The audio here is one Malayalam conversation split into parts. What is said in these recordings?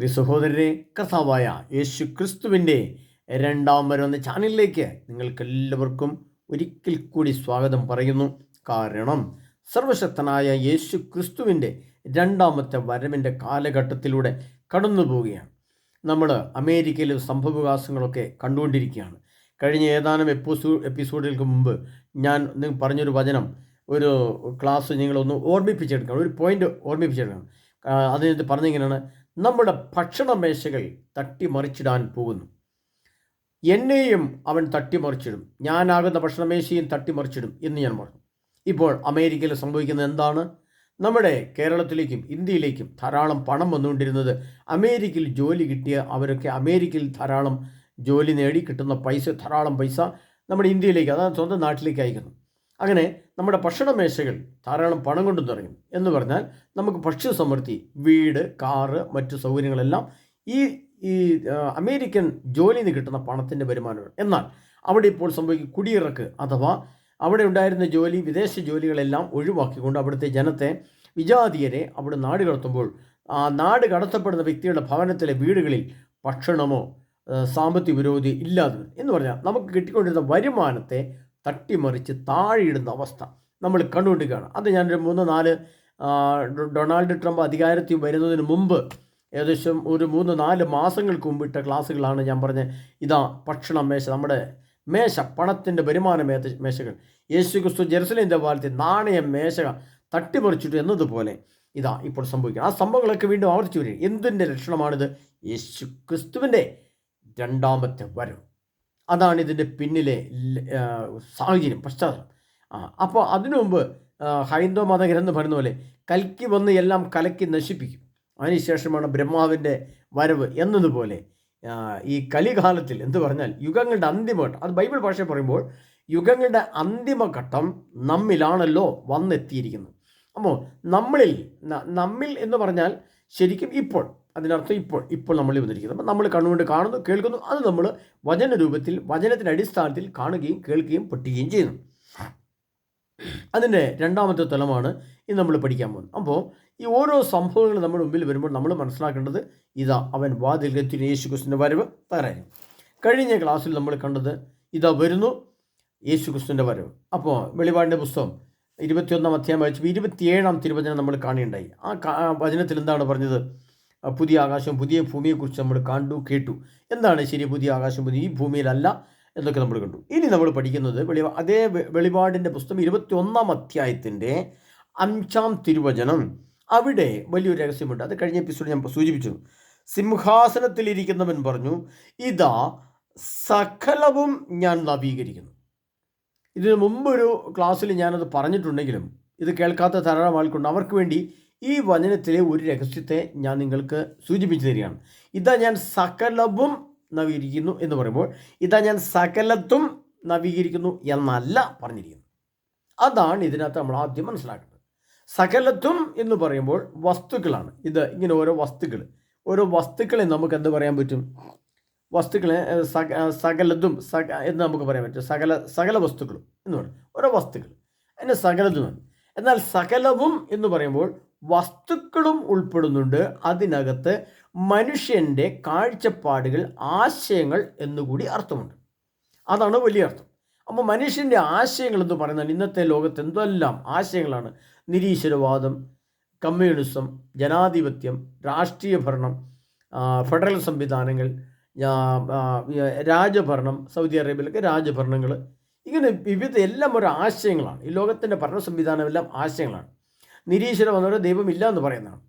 പ്രിയ സഹോദരരെ കർത്താവായ യേശു ക്രിസ്തുവിന്റെ രണ്ടാം വരുന്ന ചാനലിലേക്ക് നിങ്ങൾക്കെല്ലാവർക്കും ഒരിക്കൽ കൂടി സ്വാഗതം പറയുന്നു. കാരണം സർവശക്തനായ യേശു ക്രിസ്തുവിന്റെ രണ്ടാമത്തെ വരവിന്റെ കാലഘട്ടത്തിലൂടെ കടന്നു പോവുകയാണ്. നമ്മൾ അമേരിക്കയിലെ സംഭവവികാസങ്ങളൊക്കെ കണ്ടുകൊണ്ടിരിക്കുകയാണ്. കഴിഞ്ഞ ഏതാനും എപ്പിസോ എപ്പിസോഡുകൾക്ക് മുമ്പ് ഞാൻ പറഞ്ഞൊരു വചനം ഒരു ക്ലാസ് നിങ്ങളൊന്ന് ഓർമ്മിപ്പിച്ചെടുക്കണം. ഒരു പോയിന്റ് ഓർമ്മിപ്പിച്ചെടുക്കണം. അതിനകത്ത് പറഞ്ഞിങ്ങനെയാണ് നമ്മുടെ ഭക്ഷണ മേശകൾ തട്ടിമറിച്ചിടാൻ പോകുന്നു. എന്നെയും അവൻ തട്ടിമറിച്ചിടും. ഞാനാകുന്ന ഭക്ഷണമേശയും തട്ടിമറിച്ചിടും എന്ന് ഞാൻ പറഞ്ഞു. ഇപ്പോൾ അമേരിക്കയിൽ സംഭവിക്കുന്നത് എന്താണ്? നമ്മുടെ കേരളത്തിലേക്കും ഇന്ത്യയിലേക്കും ധാരാളം പണം വന്നുകൊണ്ടിരുന്നത് അമേരിക്കയിൽ ജോലി കിട്ടിയ അവരൊക്കെ അമേരിക്കയിൽ ധാരാളം ജോലി നേടി കിട്ടുന്ന പൈസ ധാരാളം പൈസ നമ്മുടെ ഇന്ത്യയിലേക്ക് അതായത് സ്വന്തം നാട്ടിലേക്ക് അയക്കുന്നു. അങ്ങനെ നമ്മുടെ ഭക്ഷണമേശകൾ ധാരാളം പണം കൊണ്ട് തുടങ്ങും എന്ന് പറഞ്ഞാൽ നമുക്ക് ഭക്ഷ്യ സമൃദ്ധി വീട് കാറ് മറ്റു സൗകര്യങ്ങളെല്ലാം ഈ ഈ അമേരിക്കൻ ജോലിയിൽ നിന്ന് കിട്ടുന്ന പണത്തിന്റെ വരുമാനമാണ്. എന്നാൽ അവിടെ ഇപ്പോൾ സംഭവിക്കും കുടിയിറക്ക് അഥവാ അവിടെ ഉണ്ടായിരുന്ന ജോലി വിദേശ ജോലികളെല്ലാം ഒഴിവാക്കിക്കൊണ്ട് അവിടുത്തെ ജനത്തെ വിജാതീയരെ അവിടെ നാട് കടത്തുമ്പോൾ ആ നാട് കടത്തപ്പെടുന്ന വ്യക്തികളുടെ ഭവനത്തിലെ വീടുകളിൽ ഭക്ഷണമോ സാമ്പത്തിക വിരോധി ഇല്ലാതെ എന്ന് പറഞ്ഞാൽ നമുക്ക് കിട്ടിക്കൊണ്ടിരുന്ന വരുമാനത്തെ തട്ടിമറിച്ച് താഴെയിടുന്ന അവസ്ഥ നമ്മൾ കണ്ടുകൊണ്ടിരിക്കുകയാണ്. അത് ഞാനൊരു മൂന്ന് നാല് ഡൊണാൾഡ് ട്രംപ് അധികാരത്തിൽ വരുന്നതിന് മുമ്പ് ഏകദേശം ഒരു മൂന്ന് നാല് മാസങ്ങൾക്ക് മുമ്പ് ഇട്ട ക്ലാസ്സുകളാണ് ഞാൻ പറഞ്ഞ ഇതാ ഭക്ഷണ മേശ നമ്മുടെ മേശ പണത്തിന്റെ വരുമാന മേശ മേശകൾ. യേശു ക്രിസ്തു ജെറുസലേം ദേവാലയത്തിൽ നാണയ മേശ തട്ടിമറിച്ചിട്ടു എന്നതുപോലെ ഇതാ ഇപ്പോൾ സംഭവിക്കുക ആ സംഭവങ്ങളൊക്കെ വീണ്ടും ആവർത്തിച്ചു വരിക എന്തിന്റെ ലക്ഷണമാണിത്? യേശു ക്രിസ്തുവിന്റെ രണ്ടാമത്തെ വരവ്. അതാണ് ഇതിന്റെ പിന്നിലെ സാഹചര്യം പശ്ചാത്തലം. അപ്പോൾ അതിനു മുമ്പ് ഹൈന്ദവ മതഗ്രന്ഥം പറയുന്ന പോലെ കൽക്കി വന്ന് എല്ലാം കലക്കി നശിപ്പിക്കും. അതിനുശേഷമാണ് ബ്രഹ്മാവിന്റെ വരവ് എന്നതുപോലെ ഈ കലികാലത്തിൽ എന്ത് പറഞ്ഞാൽ യുഗങ്ങളുടെ അന്തിമഘട്ടം. അത് ബൈബിൾ ഭാഷ പറയുമ്പോൾ യുഗങ്ങളുടെ അന്തിമഘട്ടം നമ്മിലാണല്ലോ വന്നെത്തിയിരിക്കുന്നത്. അപ്പോൾ നമ്മളിൽ നമ്മിൽ എന്ന് പറഞ്ഞാൽ ശരിക്കും ഇപ്പോൾ അതിനർത്ഥം ഇപ്പോൾ ഇപ്പോൾ നമ്മൾ വന്നിരിക്കുന്നത്. അപ്പം നമ്മൾ കണ്ണുകൊണ്ട് കാണുന്നു കേൾക്കുന്നു. അത് നമ്മൾ വചന രൂപത്തിൽ വചനത്തിന്റെ അടിസ്ഥാനത്തിൽ കാണുകയും കേൾക്കുകയും പൊട്ടുകയും ചെയ്യുന്നു. അതിന്റെ രണ്ടാമത്തെ തലമാണ് ഇന്ന് നമ്മൾ പഠിക്കാൻ പോകുന്നത്. അപ്പോൾ ഈ ഓരോ സംഭവങ്ങളും നമ്മുടെ മുമ്പിൽ വരുമ്പോൾ നമ്മൾ മനസ്സിലാക്കേണ്ടത് ഇതാ അവൻ വാതിൽ എത്തിന് യേശു ക്രിസ്തുവിന്റെ വരവ് തരാനും കഴിഞ്ഞ ക്ലാസ്സിൽ നമ്മൾ കണ്ടത് ഇതാ വരുന്നു യേശു ക്രിസ്തുവിന്റെ വരവ്. അപ്പോൾ വെളിപാടിന്റെ പുസ്തകം ഇരുപത്തിയൊന്നാം അധ്യായം വായിച്ചപ്പോൾ ഇരുപത്തിയേഴാം തിരുവചനം നമ്മൾ കാണുകയുണ്ടായി. ആ വചനത്തിൽ എന്താണ് പറഞ്ഞത്? പുതിയ ആകാശം പുതിയ ഭൂമിയെക്കുറിച്ച് നമ്മൾ കണ്ടു കേട്ടു. എന്താണ് ശരി പുതിയ ആകാശം പുതിയ ഈ ഭൂമിയിലല്ല എന്നൊക്കെ നമ്മൾ കണ്ടു. ഇനി നമ്മൾ പഠിക്കുന്നത് വെളി അതേ വെളിപാടിന്റെ പുസ്തകം ഇരുപത്തി ഒന്നാം അധ്യായത്തിന്റെ അഞ്ചാം തിരുവചനം. അവിടെ വലിയൊരു രഹസ്യമുണ്ട്. അത് കഴിഞ്ഞ എപ്പിസോഡ് ഞാൻ സൂചിപ്പിച്ചു. സിംഹാസനത്തിലിരിക്കുന്നവൻ പറഞ്ഞു ഇതാ സകലവും ഞാൻ നവീകരിക്കുന്നു. ഇതിനു മുമ്പൊരു ക്ലാസ്സിൽ ഞാനത് പറഞ്ഞിട്ടുണ്ടെങ്കിലും ഇത് കേൾക്കാത്ത ധാരാളം ആൾക്കുണ്ട്. അവർക്ക് വേണ്ടി ഈ വചനത്തിലെ ഒരു രഹസ്യത്തെ ഞാൻ നിങ്ങൾക്ക് സൂചിപ്പിച്ചു തരികയാണ്. ഇതാ ഞാൻ സകലവും നവീകരിക്കുന്നു എന്ന് പറയുമ്പോൾ ഇതാ ഞാൻ സകലത്തും നവീകരിക്കുന്നു എന്നല്ല പറഞ്ഞിരിക്കുന്നു. അതാണ് ഇതിനകത്ത് നമ്മൾ ആദ്യം മനസ്സിലാക്കുന്നത് സകലത്തും എന്ന് പറയുമ്പോൾ വസ്തുക്കളാണ്. ഇത് ഇങ്ങനെ ഓരോ വസ്തുക്കൾ ഓരോ വസ്തുക്കളെ നമുക്ക് എന്ത് പറയാൻ പറ്റും? വസ്തുക്കളെ സകലതും സക എന്ന് നമുക്ക് പറയാൻ പറ്റും. സകല സകല വസ്തുക്കളും എന്ന് പറയും. ഓരോ വസ്തുക്കൾ അതിന് സകലതുമാണ് എന്നാൽ സകലവും എന്ന് പറയുമ്പോൾ വസ്തുക്കളും ഉൾപ്പെടുന്നുണ്ട്. അതിനകത്ത് മനുഷ്യന്റെ കാഴ്ചപ്പാടുകൾ ആശയങ്ങൾ എന്നുകൂടി അർത്ഥമുണ്ട്. അതാണ് വലിയ അർത്ഥം. അപ്പോൾ മനുഷ്യന്റെ ആശയങ്ങൾ എന്ന് പറയുന്നത് ഇന്നത്തെ ലോകത്ത് എന്തെല്ലാം ആശയങ്ങളാണ്? നിരീശ്വരവാദം കമ്മ്യൂണിസം ജനാധിപത്യം രാഷ്ട്രീയ ഭരണം ഫെഡറൽ സംവിധാനങ്ങൾ രാജഭരണം സൗദി അറേബ്യയിലൊക്കെ രാജഭരണങ്ങൾ. ഇങ്ങനെ വിവിധ എല്ലാം ഒരു ആശയങ്ങളാണ്. ഈ ലോകത്തിന്റെ ഭരണ സംവിധാനമെല്ലാം ആശയങ്ങളാണ്. നിരീശ്വരം വന്നവരെ ദൈവമില്ല എന്ന് പറയുന്നതാണ്.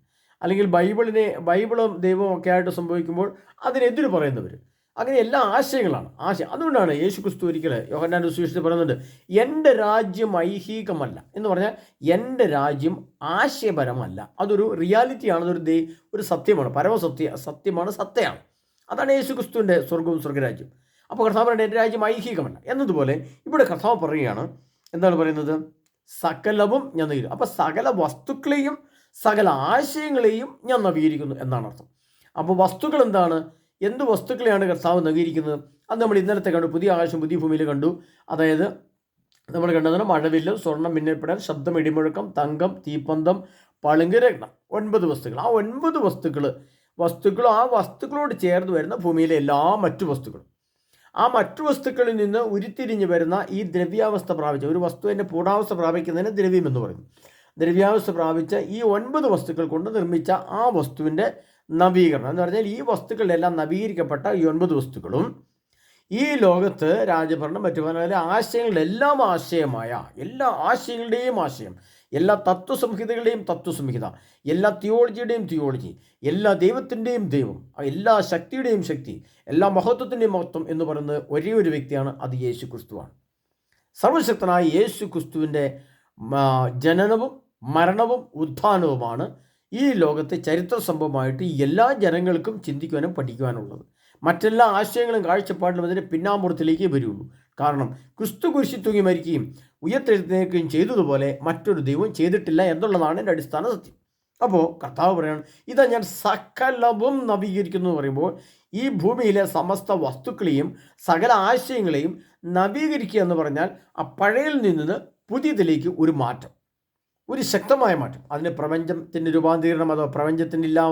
അല്ലെങ്കിൽ ബൈബിളിനെ ബൈബിളും ദൈവവും ഒക്കെ ആയിട്ട് സംഭവിക്കുമ്പോൾ അതിനെതിര് പറയുന്നവർ അങ്ങനെ എല്ലാ ആശയങ്ങളാണ്. ആശയം. അതുകൊണ്ടാണ് യേശു ക്രിസ്തു ഒരിക്കൽ യോഹന്നാൻ സുവിശേഷത്തിൽ പറയുന്നുണ്ട് എന്റെ രാജ്യം ഐഹികമല്ല. എന്ന് പറഞ്ഞാൽ എന്റെ രാജ്യം ആശയപരമല്ല. അതൊരു റിയാലിറ്റിയാണ് അതൊരു ദൈ ഒരു സത്യമാണ്. പരമസത്യ സത്യമാണ് സത്യമാണ്. അതാണ് യേശു ക്രിസ്തുവിന്റെ സ്വർഗവും സ്വർഗരാജ്യം അപ്പോൾ കർത്താവ് എന്റെ രാജ്യം ഐഹികമല്ല. എന്നതുപോലെ ഇവിടെ കർത്താവ് പറയുകയാണ് എന്താണ് പറയുന്നത്? സകലവും ഞാൻ നവീകരിക്കും അപ്പോൾ സകല വസ്തുക്കളെയും സകല ആശയങ്ങളെയും ഞാൻ നവീകരിക്കുന്നു എന്നാണ് അർത്ഥം. അപ്പോൾ വസ്തുക്കൾ എന്താണ്? എന്ത് വസ്തുക്കളെയാണ് കർത്താവ് നവീകരിക്കുന്നത്? അത് നമ്മൾ ഇന്നലത്തെ കണ്ടു. പുതിയ ആകാശം പുതിയ ഭൂമിയിൽ കണ്ടു. അതായത് നമ്മൾ കണ്ടതാണ് മഴവില്ല് സ്വർണം മിന്നപ്പെടൽ ശബ്ദം ഇടിമുഴക്കം തങ്കം തീപ്പന്തം പളുങ്ക് രത്നം ഒൻപത് വസ്തുക്കൾ. ആ ഒൻപത് വസ്തുക്കൾ വസ്തുക്കളും ആ വസ്തുക്കളോട് ചേർന്ന് വരുന്ന ഭൂമിയിലെ എല്ലാ മറ്റു വസ്തുക്കളും. ആ മറ്റു വസ്തുക്കളിൽ നിന്ന് ഉരുത്തിരിഞ്ഞ് വരുന്ന ഈ ദ്രവ്യാവസ്ഥ പ്രാപിച്ച ഒരു വസ്തുവിന്റെ പൂർണാവസ്ഥ പ്രാപിക്കുന്നതിന് ദ്രവ്യം എന്ന് പറയും. ദ്രവ്യാവസ്ഥ പ്രാപിച്ച ഈ ഒൻപത് വസ്തുക്കൾ കൊണ്ട് നിർമ്മിച്ച ആ വസ്തുവിന്റെ നവീകരണം. എന്ന് പറഞ്ഞാൽ ഈ വസ്തുക്കളിലെല്ലാം നവീകരിക്കപ്പെട്ട ഈ ഒൻപത് വസ്തുക്കളും ഈ ലോകത്ത് രാജഭരണം മറ്റു പറഞ്ഞാൽ ആശയങ്ങളുടെ എല്ലാം ആശയമായ എല്ലാ ആശയങ്ങളുടെയും ആശയം എല്ലാ തത്വസംഹിതകളുടെയും തത്വസംഹിത എല്ലാ തിയോളജിയുടെയും തിയോളജി എല്ലാ ദൈവത്തിന്റെയും ദൈവം എല്ലാ ശക്തിയുടെയും ശക്തി എല്ലാ മഹത്വത്തിന്റെയും മഹത്വം എന്ന് പറയുന്നത് ഒരേ ഒരു വ്യക്തിയാണ് അത് യേശു ക്രിസ്തുവാണ് സർവശക്തനായ യേശു ക്രിസ്തുവിന്റെ ജനനവും മരണവും ഉത്ഥാനവുമാണ് ഈ ലോകത്തെ ചരിത്ര സംഭവമായിട്ട് എല്ലാ ജനങ്ങൾക്കും ചിന്തിക്കുവാനും പഠിക്കുവാനുള്ളത്. മറ്റെല്ലാ ആശയങ്ങളും കാഴ്ചപ്പാടിലും അതിന്റെ പിന്നാമ്പുറത്തിലേക്ക് വരുള്ളൂ. കാരണം ക്രിസ്തു കുരിശി തൂങ്ങി മരിക്കുകയും ഉയർത്തെഴുന്നേൽക്കുകയും ചെയ്തതുപോലെ മറ്റൊരു ദൈവം ചെയ്തിട്ടില്ല എന്നുള്ളതാണ് എന്റെ അടിസ്ഥാന സത്യം. അപ്പോൾ കർത്താവ് പറയാണ് ഇതാ ഞാൻ സകലവും നവീകരിക്കുന്നു എന്ന് പറയുമ്പോൾ ഈ ഭൂമിയിലെ സമസ്ത വസ്തുക്കളെയും സകല ആശയങ്ങളെയും നവീകരിക്കുക എന്ന് പറഞ്ഞാൽ ആ പഴയിൽ നിന്ന് പുതിയതിലേക്ക് ഒരു മാറ്റം ഒരു ശക്തമായ മാറ്റം. അതിന് പ്രപഞ്ചത്തിന്റെ രൂപാന്തരീകരണം അതോ പ്രപഞ്ചത്തിന്റെ ഇല്ലാ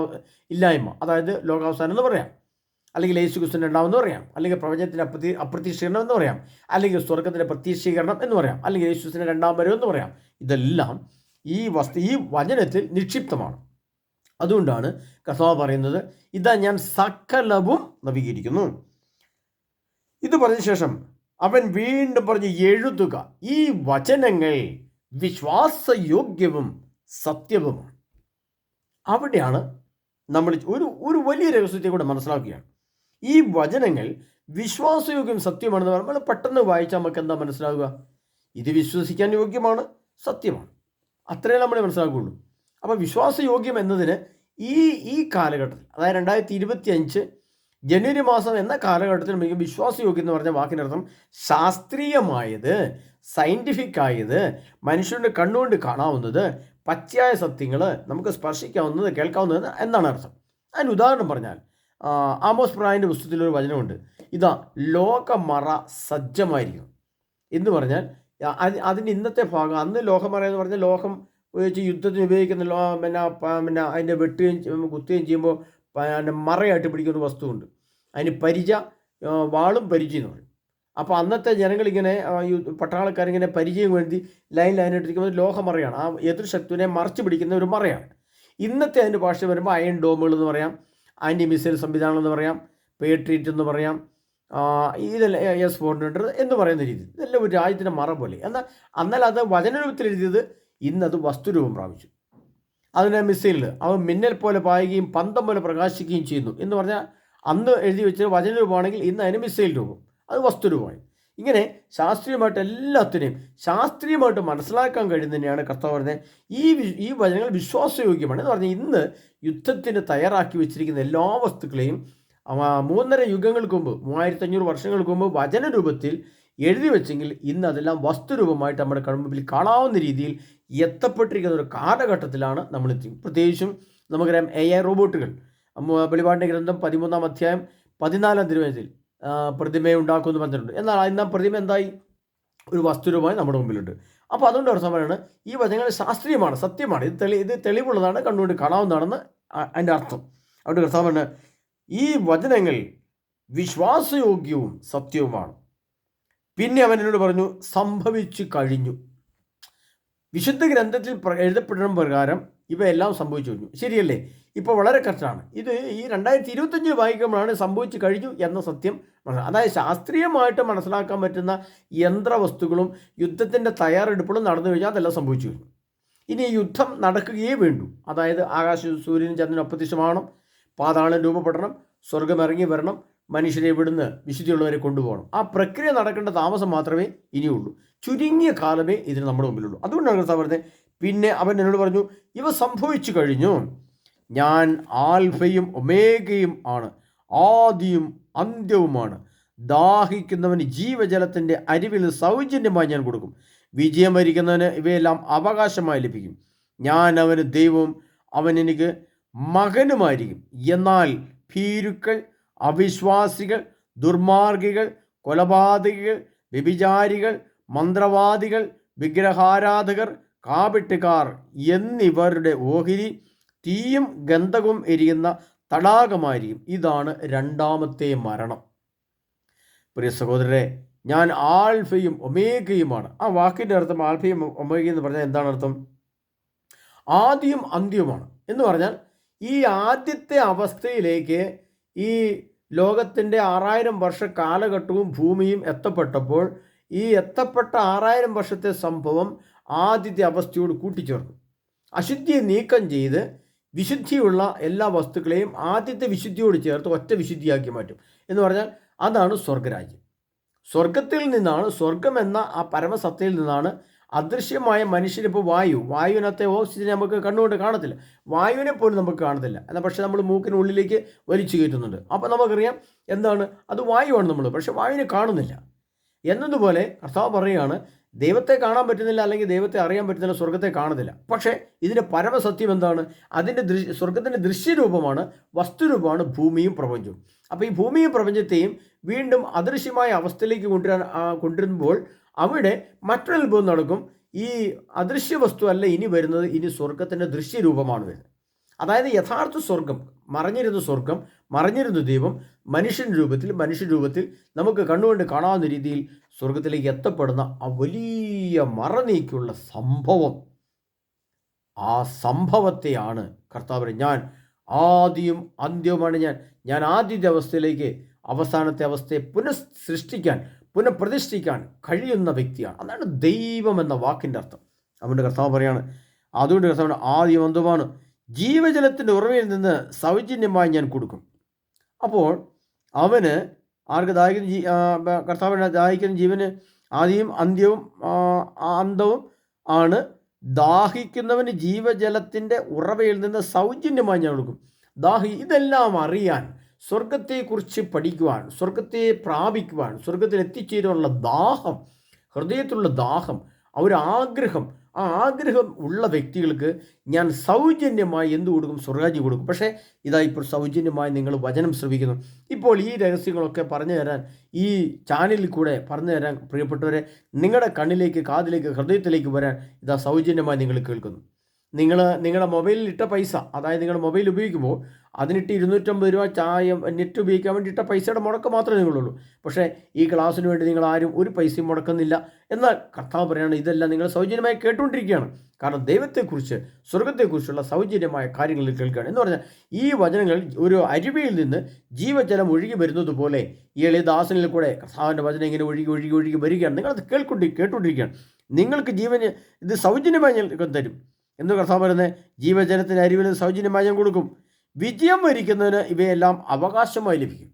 ഇല്ലായ്മ അതായത് ലോകാവസാനം എന്ന് പറയാം. അല്ലെങ്കിൽ യേശു ക്രിസ്തുവിന്റെ ഉണ്ടാവെന്ന് പറയാം. അല്ലെങ്കിൽ പ്രപഞ്ചത്തിന്റെ അപ്രതി അപ്രതീക്ഷീകരണം എന്ന് പറയാം. അല്ലെങ്കിൽ സ്വർഗത്തിന്റെ പ്രതീക്ഷീകരണം എന്ന് പറയാം. അല്ലെങ്കിൽ യേശു ക്രിസ്തുവിന്റെ രണ്ടാം വരവ് എന്ന് പറയാം. ഇതെല്ലാം ഈ വസ്തു ഈ വചനത്തിൽ നിക്ഷിപ്തമാണ്. അതുകൊണ്ടാണ് കസവ പറയുന്നത് ഇതാ ഞാൻ സകലവും നവീകരിക്കുന്നു. ഇത് പറഞ്ഞ ശേഷം അവൻ വീണ്ടും പറഞ്ഞ് എഴുതുക ഈ വചനങ്ങൾ വിശ്വാസയോഗ്യവും സത്യവുമാണ്. അവിടെയാണ് നമ്മൾ ഒരു ഒരു വലിയ രഹസ്യത്തെ കൂടെ മനസ്സിലാക്കുകയാണ്. ഈ വചനങ്ങൾ വിശ്വാസയോഗ്യം സത്യമാണെന്ന് പറയുമ്പോൾ പെട്ടെന്ന് വായിച്ചാൽ നമുക്ക് എന്താ മനസ്സിലാവുക? ഇത് വിശ്വസിക്കാൻ യോഗ്യമാണ് സത്യമാണ്. അത്രേ നമ്മൾ മനസ്സിലാക്കുകയുള്ളൂ അപ്പോൾ വിശ്വാസയോഗ്യം എന്നതിന് ഈ ഈ കാലഘട്ടത്തിൽ അതായത് രണ്ടായിരത്തി ഇരുപത്തി അഞ്ച് ജനുവരി മാസം എന്ന കാലഘട്ടത്തിൽ നമുക്ക് വിശ്വാസയോഗ്യം എന്ന് പറഞ്ഞ വാക്കിനർത്ഥം ശാസ്ത്രീയമായത് സയന്റിഫിക് ആയത് മനുഷ്യരുടെ കണ്ണുകൊണ്ട് കാണാവുന്നത് പച്ചയായ സത്യങ്ങൾ നമുക്ക് സ്പർശിക്കാവുന്നത് കേൾക്കാവുന്നത് എന്നാണ് അർത്ഥം. അതിന് ഉദാഹരണം പറഞ്ഞാൽ ആമോസ് പ്രായന്റെ പുസ്തകത്തിലൊരു വചനമുണ്ട്. ഇതാ ലോകമറ സജ്ജമായിരിക്കും എന്ന് പറഞ്ഞാൽ അതിന്റെ ഇന്നത്തെ ഭാഗം അന്ന് ലോഹമറ എന്ന് പറഞ്ഞാൽ ലോഹം ഉപയോഗിച്ച് യുദ്ധത്തിന് ഉപയോഗിക്കുന്ന ലോ പിന്നെ പിന്നെ അതിന്റെ വെട്ടുകയും കുത്തുകയും ചെയ്യുമ്പോൾ പിന്നെ മറയായിട്ട് പിടിക്കുന്ന വസ്തുവുണ്ട്. അതിന് പരിച വാളും പരിചയം എന്ന് അപ്പോൾ അന്നത്തെ ജനങ്ങളിങ്ങനെ പട്ടാളക്കാരിങ്ങനെ പരിചയം വേണ്ടി ലൈൻ ലൈനായിട്ടിരിക്കുന്നത് ലോഹമറയാണ് ആ എതിർ ശത്രുവിനെ മറച്ചു പിടിക്കുന്ന ഒരു മറയാണ്. ഇന്നത്തെ അതിന്റെ ഭാഷ വരുമ്പോൾ അയൺ ഡോമുകൾ എന്ന് പറയാം ആന്റി മിസൈൽ സംവിധാനം എന്ന് പറയാം പേട്രീറ്റ് എന്ന് പറയാം ഇതെല്ലാം എസ് ഫോർ ഹൺഡ്രഡ് എന്ന് പറയുന്ന രീതി ഇതെല്ലാം ഒരു രാജ്യത്തിന്റെ മറ പോലെ. എന്നാൽ എന്നാൽ അത് വചനരൂപത്തിൽ എഴുതിയത് ഇന്നത് വസ്തുരൂപം പ്രാപിച്ചു. അതിന് മിസൈലിൽ അവ മിന്നൽ പോലെ പായുകയും പന്തം പോലെ പ്രകാശിക്കുകയും ചെയ്യുന്നു എന്ന് പറഞ്ഞാൽ അന്ന് എഴുതി വെച്ച വചനരൂപമാണെങ്കിൽ ഇന്ന് അതിന് മിസൈൽ രൂപം. അത് വസ്തുരൂപമായി. ഇങ്ങനെ ശാസ്ത്രീയമായിട്ട് എല്ലാത്തിനെയും ശാസ്ത്രീയമായിട്ട് മനസ്സിലാക്കാൻ കഴിയുന്നതിനെയാണ് കർത്താവ് പറഞ്ഞത്. ഈ ഈ വചനങ്ങൾ വിശ്വാസയോഗ്യമാണ് എന്ന് പറഞ്ഞാൽ ഇന്ന് യുദ്ധത്തിന് തയ്യാറാക്കി വെച്ചിരിക്കുന്ന എല്ലാ വസ്തുക്കളെയും മൂന്നര യുഗങ്ങൾക്ക് മുമ്പ് മൂവായിരത്തി അഞ്ഞൂറ് വർഷങ്ങൾക്ക് മുമ്പ് വചന രൂപത്തിൽ എഴുതി വെച്ചെങ്കിൽ ഇന്ന് അതെല്ലാം വസ്തുരൂപമായിട്ട് നമ്മുടെ കൺമുമ്പിൽ കാണാവുന്ന രീതിയിൽ എത്തപ്പെട്ടിരിക്കുന്ന ഒരു കാലഘട്ടത്തിലാണ് നമ്മൾ എത്തി പ്രത്യേകിച്ചും നമുക്കറിയാം എ ഐ റോബോട്ടുകൾ വെളിപാടിന്റെ ഗ്രന്ഥം പതിമൂന്നാം അധ്യായം പതിനാലാം തിരുവനന്തപുരത്തിൽ പ്രതിമയെ ഉണ്ടാക്കുമെന്ന് പറഞ്ഞിട്ടുണ്ട്. എന്നാൽ ഇന്ന് പ്രതിമ എന്തായി? ഒരു വസ്തുരൂപമായി നമ്മുടെ മുമ്പിലുണ്ട്. അപ്പോൾ അതുകൊണ്ട് അർത്ഥം പറയുന്നത് ഈ വചനങ്ങൾ ശാസ്ത്രീയമാണ് സത്യമാണ്. ഇത് തെളി ഇത് തെളിവുള്ളതാണ് കണ്ടുകൊണ്ട് കാണാവുന്നതാണെന്ന് അതിന്റെ അർത്ഥം. അതുകൊണ്ട് കർത്താവ് ഈ വചനങ്ങൾ വിശ്വാസയോഗ്യവും സത്യവുമാണ്. പിന്നെ അവൻ എന്നോട് പറഞ്ഞു സംഭവിച്ചു കഴിഞ്ഞു. വിശുദ്ധ ഗ്രന്ഥത്തിൽ എഴുതപ്പെടുന്ന പ്രകാരം ഇവയെല്ലാം സംഭവിച്ചു കഴിഞ്ഞു. ശരിയല്ലേ? ഇപ്പോൾ വളരെ കഷ്ടമാണ്. ഇത് ഈ രണ്ടായിരത്തി ഇരുപത്തഞ്ച് വായിക്കുമ്പോഴാണ് സംഭവിച്ചു കഴിഞ്ഞു എന്ന സത്യം അതായത് ശാസ്ത്രീയമായിട്ട് മനസ്സിലാക്കാൻ പറ്റുന്ന യന്ത്രവസ്തുക്കളും യുദ്ധത്തിന്റെ തയ്യാറെടുപ്പുകളും നടന്നു കഴിഞ്ഞാൽ അതെല്ലാം സംഭവിച്ചു കഴിഞ്ഞു. ഇനി യുദ്ധം നടക്കുകയേ വേണ്ടു. അതായത് ആകാശ സൂര്യൻ ചന്ദ്രൻ അപ്രത്യക്ഷമാവണം പാതാളം രൂപപ്പെടണം സ്വർഗമിറങ്ങി വരണം മനുഷ്യരെ ഇവിടുന്ന് വിശുദ്ധിയുള്ളവരെ കൊണ്ടുപോകണം. ആ പ്രക്രിയ നടക്കേണ്ട താമസം മാത്രമേ ഇനിയുള്ളൂ. ചുരുങ്ങിയ കാലമേ ഇതിന് നമ്മുടെ മുമ്പിലുള്ളൂ. അതുകൊണ്ടാണ് കർത്താവ് പറഞ്ഞത് പിന്നെ അവൻ എന്നോട് പറഞ്ഞു ഇവ സംഭവിച്ചു കഴിഞ്ഞു. ഞാൻ ആൽഫയും ഒമേഗയും ആണ്. ആദിയും അന്ത്യവുമാണ്. ദാഹിക്കുന്നവന് ജീവജലത്തിന്റെ അരിവിൽ സൗജന്യമായി ഞാൻ കൊടുക്കും. വിജയം വരിക്കുന്നവന് ഇവയെല്ലാം അവകാശമായി ലഭിക്കും. ഞാൻ അവന് ദൈവവും അവൻ എനിക്ക് മകനുമായിരിക്കും. എന്നാൽ ഭീരുക്കൾ അവിശ്വാസികൾ ദുർമാർഗികൾ കൊലപാതകികൾ വ്യഭിചാരികൾ മന്ത്രവാദികൾ വിഗ്രഹാരാധകർ കാപിട്ടുകാർ എന്നിവരുടെ ഓഹരി തീയും ഗന്ധകവും എരിയുന്ന തടാകമായിരിക്കും. ഇതാണ് രണ്ടാമത്തെ മരണം. പ്രിയ സഹോദരരെ ഞാൻ ആൽഫയും ഒമേഗയുമാണ്. ആ വാക്കിന്റെ അർത്ഥം ആൽഫയും ഒമേഗയും എന്ന് പറഞ്ഞാൽ എന്താണ് അർത്ഥം? ആദ്യം അന്ത്യവുമാണ്. എന്ന് പറഞ്ഞാൽ ഈ ആദ്യത്തെ അവസ്ഥയിലേക്ക് ഈ ലോകത്തിന്റെ ആറായിരം വർഷ കാലഘട്ടവും ഭൂമിയും എത്തപ്പെട്ടപ്പോൾ ഈ എത്തപ്പെട്ട ആറായിരം വർഷത്തെ സംഭവം ആദ്യത്തെ അവസ്ഥയോട് കൂട്ടിച്ചേർക്കും. അശുദ്ധിയെ നീക്കം ചെയ്ത് വിശുദ്ധിയുള്ള എല്ലാ വസ്തുക്കളെയും ആദ്യത്തെ വിശുദ്ധിയോട് ചേർത്ത് ഒറ്റ വിശുദ്ധിയാക്കി മാറ്റും. എന്ന് പറഞ്ഞാൽ അതാണ് സ്വർഗരാജ്യം സ്വർഗത്തിൽ നിന്നാണ് സ്വർഗം എന്ന ആ പരമസത്തയിൽ നിന്നാണ് അദൃശ്യമായ മനുഷ്യനിപ്പോൾ വായു. വായുവിനകത്തെ ഓക്സിജൻ നമുക്ക് കണ്ണുകൊണ്ട് കാണത്തില്ല. വായുവിനെ പോലും നമുക്ക് കാണത്തില്ല. എന്നാൽ പക്ഷേ നമ്മൾ മൂക്കിനുള്ളിലേക്ക് വലിച്ചു കയറ്റുന്നുണ്ട്. അപ്പോൾ നമുക്കറിയാം എന്താണ്? അത് വായുവാണ് നമ്മൾ. പക്ഷേ വായുവിനെ കാണുന്നില്ല. എന്നതുപോലെ കർത്താവ് പറയുകയാണ് ദൈവത്തെ കാണാൻ പറ്റുന്നില്ല അല്ലെങ്കിൽ ദൈവത്തെ അറിയാൻ പറ്റുന്നില്ല സ്വർഗത്തെ കാണുന്നില്ല. പക്ഷേ ഇതിന്റെ പരമസത്യം എന്താണ്? അതിന്റെ ദൃശ്യ സ്വർഗത്തിന്റെ ദൃശ്യരൂപമാണ് വസ്തുരൂപമാണ് ഭൂമിയും പ്രപഞ്ചവും. അപ്പോൾ ഈ ഭൂമിയും പ്രപഞ്ചത്തെയും വീണ്ടും അദൃശ്യമായ അവസ്ഥയിലേക്ക് കൊണ്ടുവരാൻ കൊണ്ടുവരുമ്പോൾ അവിടെ മറ്റൊരു അത്ഭുതം നടക്കും. ഈ അദൃശ്യ വസ്തു അല്ല ഇനി വരുന്നത് ഇനി സ്വർഗത്തിന്റെ ദൃശ്യരൂപമാണ് വരുന്നത്. അതായത് യഥാർത്ഥ സ്വർഗം മറഞ്ഞിരുന്ന സ്വർഗം മറഞ്ഞിരുന്നു ദൈവം. മനുഷ്യൻ രൂപത്തിൽ മനുഷ്യ രൂപത്തിൽ നമുക്ക് കണ്ണുകൊണ്ട് കാണാവുന്ന രീതിയിൽ സ്വർഗത്തിലേക്ക് എത്തപ്പെടുന്ന ആ വലിയ മറനീക്കുള്ള സംഭവം. ആ സംഭവത്തെയാണ് കർത്താവ്. ഞാൻ ആദ്യം അന്ത്യവുമാണ് ഞാൻ. ഞാൻ ആദ്യത്തെ അവസ്ഥയിലേക്ക് അവസാനത്തെ അവസ്ഥയെ പുനഃസൃഷ്ടിക്കാൻ പുനഃപ്രതിഷ്ഠിക്കാൻ കഴിയുന്ന വ്യക്തിയാണ്. അതാണ് ദൈവം എന്ന വാക്കിന്റെ അർത്ഥം. അവന്റെ കർത്താവ് പറയാണ് അതുകൊണ്ട് കർത്താവ് ആദ്യം അന്ത്യമാണ് ജീവജലത്തിന്റെ ഉറവയിൽ നിന്ന് സൗജന്യമായി ഞാൻ കൊടുക്കും. അപ്പോൾ അവന് ആർക്ക് ദാഹിക്കുന്ന ജീ കർത്താവിന് ദാഹിക്കുന്ന ജീവന് ആദ്യം അന്ത്യവും അന്തവും ആണ്. ദാഹിക്കുന്നവന് ജീവജലത്തിന്റെ ഉറവയിൽ നിന്ന് സൗജന്യമായി ഞാൻ കൊടുക്കും. ദാഹി ഇതെല്ലാം അറിയാൻ സ്വർഗത്തെക്കുറിച്ച് പഠിക്കുവാൻ സ്വർഗത്തെ പ്രാപിക്കുവാൻ സ്വർഗത്തിൽ എത്തിച്ചേരാനുള്ള ദാഹം ഹൃദയത്തിലുള്ള ദാഹം ആ ഒരു ആഗ്രഹം ആ ആഗ്രഹം ഉള്ള വ്യക്തികൾക്ക് ഞാൻ സൗജന്യമായി എന്ത് കൊടുക്കും? സ്വർഗാജി കൊടുക്കും. പക്ഷേ ഇതാ ഇപ്പോൾ സൗജന്യമായി നിങ്ങൾ വചനം ശ്രമിക്കുന്നു ഇപ്പോൾ ഈ രഹസ്യങ്ങളൊക്കെ പറഞ്ഞു തരാൻ ഈ ചാനലിൽ കൂടെ പറഞ്ഞു തരാൻ പ്രിയപ്പെട്ടവരെ നിങ്ങളുടെ കണ്ണിലേക്ക് കാതിലേക്ക് ഹൃദയത്തിലേക്ക് വരാൻ ഇതാ സൗജന്യമായി നിങ്ങൾ കേൾക്കുന്നു. നിങ്ങൾ നിങ്ങളുടെ മൊബൈലിൽ ഇട്ട പൈസ അതായത് നിങ്ങളുടെ മൊബൈൽ ഉപയോഗിക്കുമ്പോൾ അതിനിട്ട് ഇരുന്നൂറ്റമ്പത് രൂപ ചായ നെറ്റ് ഉപയോഗിക്കാൻ വേണ്ടിയിട്ട് പൈസയുടെ മുടക്ക് മാത്രമേ നിങ്ങളുള്ളൂ. പക്ഷേ ഈ ക്ലാസ്സിന് വേണ്ടി നിങ്ങൾ ആരും ഒരു പൈസയും മുടക്കുന്നില്ല. എന്നാൽ കർത്താവ് പറയുകയാണ് ഇതെല്ലാം നിങ്ങൾ സൗജന്യമായി കേട്ടുകൊണ്ടിരിക്കുകയാണ്. കാരണം ദൈവത്തെക്കുറിച്ച് സ്വർഗത്തെക്കുറിച്ചുള്ള സൗജന്യമായ കാര്യങ്ങൾ കേൾക്കുകയാണ്. എന്ന് പറഞ്ഞാൽ ഈ വചനങ്ങൾ ഒരു അരുവിയിൽ നിന്ന് ജീവജലം ഒഴുകി വരുന്നത് പോലെ ഈ എളിദാസനിൽ കൂടെ കർത്താവിന്റെ വചനം ഇങ്ങനെ ഒഴുകി ഒഴുകി ഒഴുകി വരികയാണ്. നിങ്ങളത് കേൾക്കൊണ്ടി കേട്ടുകൊണ്ടിരിക്കുകയാണ്. നിങ്ങൾക്ക് ജീവന് ഇത് സൗജന്യമായി തരും. എന്ന് കർത്താവ് പറയുന്നത്? ജീവജലത്തിന്റെ അരുവിൽ സൗജന്യമായി ഞാൻ കൊടുക്കും. വിജയം വരിക്കുന്നതിന് ഇവയെല്ലാം അവകാശമായി ലഭിക്കും.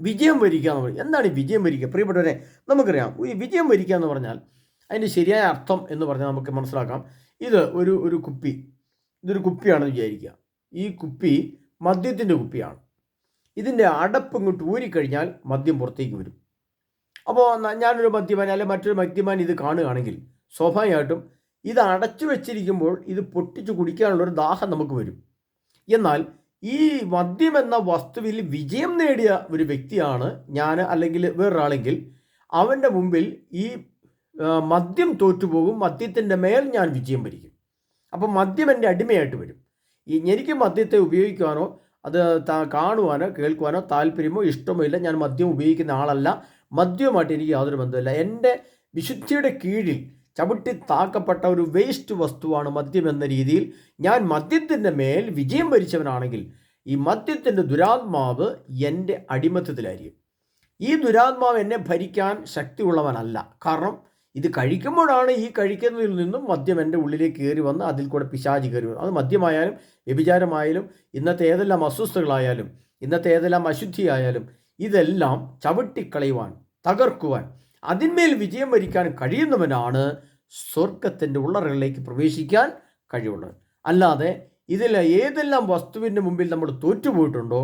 വിജയം വരിക്കുക എന്ന് പറയും എന്താണ് ഈ വിജയം വരിക്കുക പ്രിയപ്പെട്ടവരെ നമുക്കറിയാം. ഈ വിജയം വരിക്കുക എന്ന് പറഞ്ഞാൽ അതിന്റെ ശരിയായ അർത്ഥം എന്ന് പറഞ്ഞാൽ നമുക്ക് മനസ്സിലാക്കാം. ഇത് ഒരു ഒരു കുപ്പി. ഇതൊരു കുപ്പിയാണെന്ന് വിചാരിക്കുക. ഈ കുപ്പി മദ്യത്തിന്റെ കുപ്പിയാണ്. ഇതിന്റെ അടപ്പ് ഇങ്ങോട്ട് ഊരിക്കഴിഞ്ഞാൽ മദ്യം പുറത്തേക്ക് വരും. അപ്പോൾ ഞാനൊരു മദ്യപാൻ അല്ലെങ്കിൽ മറ്റൊരു മദ്യപാൻ ഇത് കാണുകയാണെങ്കിൽ സ്വാഭാവികമായിട്ടും ഇത് അടച്ചു വെച്ചിരിക്കുമ്പോൾ ഇത് പൊട്ടിച്ച് കുടിക്കാനുള്ളൊരു ദാഹം നമുക്ക് വരും. എന്നാൽ ഈ മദ്യം എന്ന വസ്തുവിൽ വിജയം നേടിയ ഒരു വ്യക്തിയാണ് ഞാൻ അല്ലെങ്കിൽ വേറൊരാളെങ്കിൽ അവന്റെ മുമ്പിൽ ഈ മദ്യം തോറ്റുപോകും മദ്യത്തിന്റെ മേൽ ഞാൻ വിജയം വരിക്കും. അപ്പം മദ്യം എന്റെ അടിമയായിട്ട് വരും. ഈ എനിക്ക് മദ്യത്തെ ഉപയോഗിക്കുവാനോ അത് കാണുവാനോ കേൾക്കുവാനോ താല്പര്യമോ ഇഷ്ടമോ ഇല്ല. ഞാൻ മദ്യം ഉപയോഗിക്കുന്ന ആളല്ല. മദ്യവുമായിട്ട് എനിക്ക് യാതൊരു ബന്ധമില്ല എന്റെ വിശുദ്ധിയുടെ കീഴിൽ ചവിട്ടി താക്കപ്പെട്ട ഒരു വേസ്റ്റ് വസ്തുവാണ് മദ്യം എന്ന രീതിയിൽ ഞാൻ മദ്യത്തിന്റെ മേൽ വിജയം വരിച്ചവനാണെങ്കിൽ ഈ മദ്യത്തിന്റെ ദുരാത്മാവ് എന്റെ അടിമത്തത്തിലായിരിക്കും. ഈ ദുരാത്മാവ് എന്നെ ഭരിക്കാൻ ശക്തിയുള്ളവനല്ല. കാരണം ഇത് കഴിക്കുമ്പോഴാണ് ഈ കഴിക്കുന്നതിൽ നിന്നും മദ്യം എന്റെ ഉള്ളിലേക്ക് കയറി വന്ന് അതിൽ കൂടെ പിശാചി കയറി വന്നു. അത് മദ്യമായാലും വ്യഭിചാരമായാലും ഇന്നത്തെ ഏതെല്ലാം അസ്വസ്ഥകളായാലും ഇന്നത്തെ ഏതെല്ലാം അശുദ്ധിയായാലും ഇതെല്ലാം ചവിട്ടിക്കളയുവാൻ തകർക്കുവാൻ അതിന്മേൽ വിജയം വരിക്കാൻ കഴിയുന്നവനാണ് സ്വർഗത്തിന്റെ ഉള്ളറകളിലേക്ക് പ്രവേശിക്കാൻ കഴിവുള്ളത് അല്ലാതെ ഇതിൽ ഏതെല്ലാം വസ്തുവിന്റെ മുമ്പിൽ നമ്മൾ തോറ്റുപോയിട്ടുണ്ടോ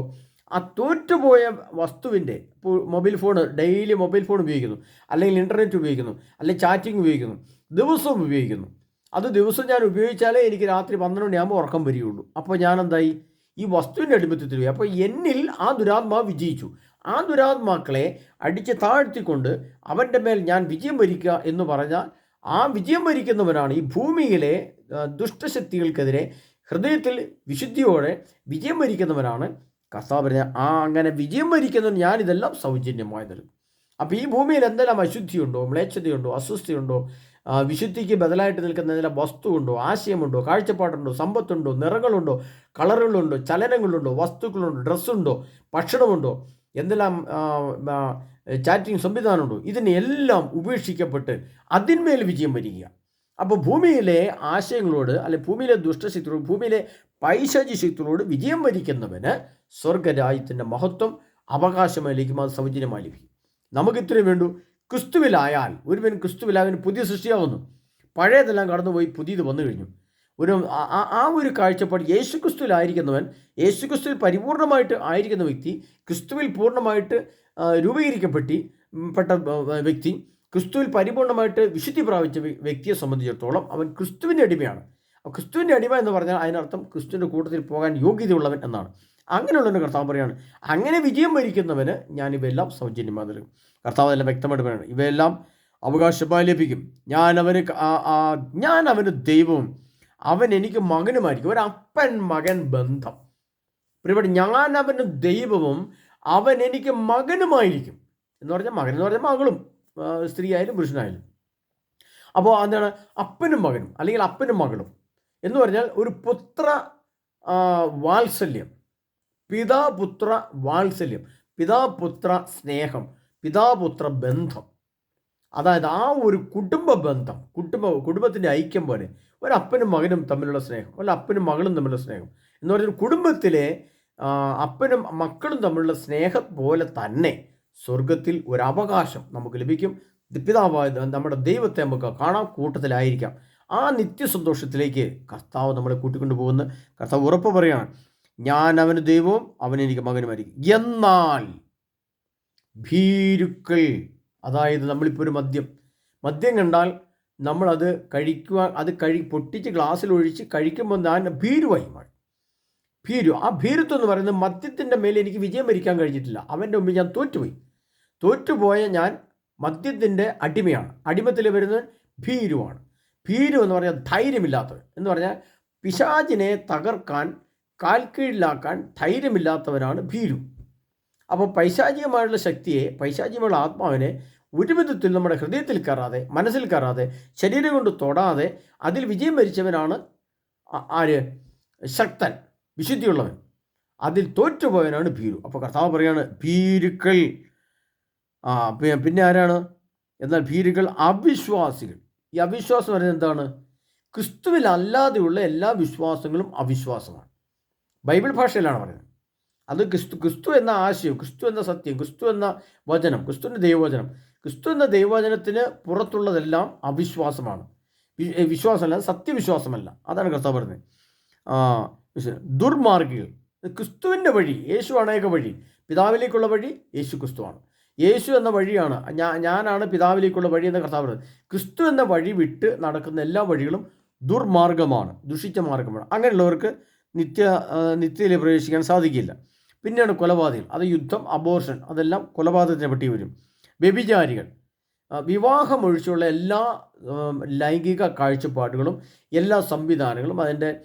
ആ തോറ്റുപോയ വസ്തുവിന്റെ ഇപ്പോൾ mobile phone daily mobile phone ഉപയോഗിക്കുന്നു അല്ലെങ്കിൽ ഇന്റർനെറ്റ് ഉപയോഗിക്കുന്നു അല്ലെങ്കിൽ ചാറ്റിംഗ് ഉപയോഗിക്കുന്നു ദിവസവും ഉപയോഗിക്കുന്നു. അത് ദിവസം ഞാൻ ഉപയോഗിച്ചാലേ എനിക്ക് രാത്രി പന്ത്രണ്ട് മണിയാകുമ്പോൾ ഉറക്കം വരികയുള്ളൂ. അപ്പോൾ ഞാൻ എന്തായി ഈ വസ്തുവിന്റെ അടിമത്തത്തിൽ പോയി അപ്പോൾ എന്നിൽ ആ ദുരാത്മാവ് വിജയിച്ചു. ആ ദുരാത്മാക്കളെ അടിച്ച് താഴ്ത്തിക്കൊണ്ട് അവന്റെ മേൽ ഞാൻ വിജയം വരിക്കുക എന്ന് പറഞ്ഞാൽ ആ വിജയം വരിക്കുന്നവനാണ് ഈ ഭൂമിയിലെ ദുഷ്ടശക്തികൾക്കെതിരെ ഹൃദയത്തിൽ വിശുദ്ധിയോടെ വിജയം വരിക്കുന്നവനാണ് കർത്താവ് പറഞ്ഞ ആ അങ്ങനെ വിജയം വരിക്കുന്നവൻ ഞാനിതെല്ലാം സൗജന്യമായി നൽകും അപ്പോൾ ഈ ഭൂമിയിൽ എന്തെല്ലാം അശുദ്ധിയുണ്ടോ മ്ലേച്ഛതയുണ്ടോ അസ്വസ്ഥയുണ്ടോ വിശുദ്ധിക്ക് ബദലായിട്ട് നിൽക്കുന്ന എന്തെല്ലാം വസ്തുവുണ്ടോ ആശയമുണ്ടോ കാഴ്ചപ്പാടുണ്ടോ സമ്പത്തുണ്ടോ നിറങ്ങളുണ്ടോ കളറുകളുണ്ടോ ചലനങ്ങളുണ്ടോ വസ്തുക്കളുണ്ടോ ഡ്രസ്സുണ്ടോ ഭക്ഷണമുണ്ടോ എന്തെല്ലാം ചാറ്റിംഗ് സംവിധാനമുണ്ടോ? ഇതിനെല്ലാം ഉപേക്ഷിക്കപ്പെട്ട് അതിന്മേൽ വിജയം വരിക അപ്പോൾ ഭൂമിയിലെ ആശയങ്ങളോട് അല്ലെ ഭൂമിയിലെ ദുഷ്ടശക്തികളോട് ഭൂമിയിലെ പൈശാചി ശക്തികളോട് വിജയം വരിക്കുന്നവന് സ്വർഗരാജ്യത്തിന്റെ മഹത്വം അവകാശമായി ലഭിക്കും അത് സൗജന്യമായി ലഭിക്കും. നമുക്ക് ഇത്രയും വേണ്ടു. ക്രിസ്തുവിലായാൽ ഒരുവൻ ക്രിസ്തുവിലായവൻ പുതിയ സൃഷ്ടിയാകുന്നു. പഴയതെല്ലാം കടന്നുപോയി പുതിയത് വന്നു കഴിഞ്ഞു. ഒരു ആ- ഒരു കാഴ്ചപ്പാട് യേശു ക്രിസ്തുവിലായിരിക്കുന്നവൻ യേശു ക്രിസ്തുവിൽ പരിപൂർണമായിട്ട് ആയിരിക്കുന്ന വ്യക്തി ക്രിസ്തുവിൽ പൂർണമായിട്ട് രൂപീകരിക്കപ്പെട്ടി പെട്ട വ്യക്തി ക്രിസ്തുവിൽ പരിപൂർണമായിട്ട് വിശുദ്ധി പ്രാപിച്ച വ്യ- വ്യക്തിയെ സംബന്ധിച്ചിടത്തോളം അവൻ ക്രിസ്തുവിന്റെ അടിമയാണ്. ക്രിസ്തുവിന്റെ അടിമ എന്ന് പറഞ്ഞാൽ അതിനർത്ഥം ക്രിസ്തുവിന്റെ കൂട്ടത്തിൽ പോകാൻ യോഗ്യതയുള്ളവൻ എന്നാണ്. അങ്ങനെയുള്ളവന്റെ കർത്താവ് പറയാണ് അങ്ങനെ വിജയം വരിക്കുന്നവന് ഞാൻ ഇവയെല്ലാം സൗജന്യമായി നൽകും. കർത്താവ് എല്ലാം വ്യക്തമായിട്ട് പറയുകയാണ് ഇവയെല്ലാം അവകാശമായി ലഭിക്കും. ഞാൻ അവന് ഞാൻ അവന് ദൈവവും അവൻ എനിക്ക് മകനുമായിരിക്കും. ഒരു അപ്പൻ മകൻ ബന്ധം. ഒരുപാട് ഞാൻ അവന് ദൈവവും അവൻ എനിക്ക് മകനുമായിരിക്കും. എന്ന് പറഞ്ഞാൽ മകൻ എന്ന് പറഞ്ഞാൽ മകളും സ്ത്രീ ആയാലും പുരുഷനായാലും. അപ്പോൾ എന്താണ്? അപ്പനും മകനും അല്ലെങ്കിൽ അപ്പനും മകളും. എന്ന് പറഞ്ഞാൽ ഒരു പുത്ര വാത്സല്യം. പിതാപുത്ര വാത്സല്യം. പിതാപുത്ര സ്നേഹം. പിതാപുത്ര ബന്ധം. അതായത് ആ ഒരു കുടുംബ ബന്ധം കുടുംബ കുടുംബത്തിന്റെ ഐക്യം പോലെ ഒരു അപ്പനും മകനും തമ്മിലുള്ള സ്നേഹം അല്ല അപ്പനും മകളും തമ്മിലുള്ള സ്നേഹം എന്ന് പറഞ്ഞാൽ കുടുംബത്തിലെ അപ്പനും മക്കളും തമ്മിലുള്ള സ്നേഹം പോലെ തന്നെ സ്വർഗത്തിൽ ഒരു അവകാശം നമുക്ക് ലഭിക്കും. പിതാവായ നമ്മുടെ ദൈവത്തെ നമുക്ക് കാണാം കൂട്ടത്തിലായിരിക്കാം. ആ നിത്യസന്തോഷത്തിലേക്ക് കർത്താവ് നമ്മളെ കൂട്ടിക്കൊണ്ടു പോകുന്ന. കർത്താവ് ഉറപ്പ് പറയാണ് ഞാൻ അവന് ദൈവവും അവൻ എനിക്ക് മകനുമായിരിക്കും എന്നാൽ ഭീരുക്കൾ അതായത് നമ്മളിപ്പോൾ ഒരു മദ്യം മദ്യം കണ്ടാൽ നമ്മളത് കഴിക്കുവാൻ അത് കഴി പൊട്ടിച്ച് ഗ്ലാസ്സിൽ ഒഴിച്ച് കഴിക്കുമ്പോൾ ഞാൻ ഭീരുവായി മാറി ഭീരു ആ ഭീരുത്വം എന്ന് പറയുന്നത് മദ്യത്തിന്റെ മേലെ എനിക്ക് വിജയം വരിക്കാൻ കഴിഞ്ഞിട്ടില്ല. അവന്റെ മുമ്പിൽ ഞാൻ തോറ്റുപോയി. തോറ്റുപോയ ഞാൻ മദ്യത്തിന്റെ അടിമയാണ്. അടിമത്തിൽ വരുന്നത് ഭീരുവാണ്. ഭീരു എന്ന് പറഞ്ഞാൽ ധൈര്യമില്ലാത്തവൻ. എന്ന് പറഞ്ഞാൽ പിശാചിനെ തകർക്കാൻ കാൽക്കീഴിലാക്കാൻ ധൈര്യമില്ലാത്തവനാണ് ഭീരു. അപ്പോൾ പൈശാചികമായുള്ള ശക്തിയെ പൈശാചികമായുള്ള ആത്മാവിനെ ഒരു വിധത്തിൽ നമ്മുടെ ഹൃദയത്തിൽ കയറാതെ മനസ്സിൽ കയറാതെ ശരീരം കൊണ്ട് തൊടാതെ അതിൽ വിജയം വരിച്ചവനാണ് ആര്? ശക്തൻ വിശുദ്ധിയുള്ളവൻ. അതിൽ തോറ്റുപോയവനാണ് ഭീരു. അപ്പോൾ കർത്താവ് പറയാണ് ഭീരുക്കൾ. പിന്നെ ആരാണ്? എന്നാൽ ഭീരുക്കൾ അവിശ്വാസികൾ. ഈ അവിശ്വാസം പറയുന്നത് എന്താണ്? ക്രിസ്തുവിൽ അല്ലാതെയുള്ള എല്ലാ വിശ്വാസങ്ങളും അവിശ്വാസമാണ്. ബൈബിൾ ഭാഷയിലാണ് പറയുന്നത്. അത് ക്രിസ്തു ക്രിസ്തു എന്ന ആശയം ക്രിസ്തു എന്ന സത്യം ക്രിസ്തു എന്ന വചനം ക്രിസ്തുവിന്റെ ദൈവവചനം ക്രിസ്തു എന്ന ദൈവവചനത്തിന് പുറത്തുള്ളതെല്ലാം അവിശ്വാസമാണ്. വിശ്വാസമല്ല സത്യവിശ്വാസമല്ല. അതാണ് കർത്താവ് പറഞ്ഞത് ദുർമാർഗികൾ. ക്രിസ്തുവിന്റെ വഴി യേശു അണേക വഴി പിതാവിലേക്കുള്ള വഴി യേശു ക്രിസ്തുവാണ്. യേശു എന്ന വഴിയാണ് ഞാൻ ഞാനാണ് പിതാവിലേക്കുള്ള വഴി എന്ന കർത്താവ് പറഞ്ഞത് ക്രിസ്തു എന്ന വഴി വിട്ട് നടക്കുന്ന എല്ലാ വഴികളും ദുർമാർഗമാണ് ദുഷിച്ച മാർഗമാണ്. അങ്ങനെയുള്ളവർക്ക് നിത്യ നിത്യയിൽ പ്രവേശിക്കാൻ സാധിക്കില്ല. പിന്നെയാണ് കൊലപാതകം അത് യുദ്ധം അബോർഷൻ അതെല്ലാം കൊലപാതകത്തിനെ പറ്റി വരും. വ്യഭിചാരികൾ. വിവാഹമൊഴിച്ചുള്ള എല്ലാ ലൈംഗിക കാഴ്ചപ്പാടുകളും എല്ലാ സംവിധാനങ്ങളും അതിന്റെ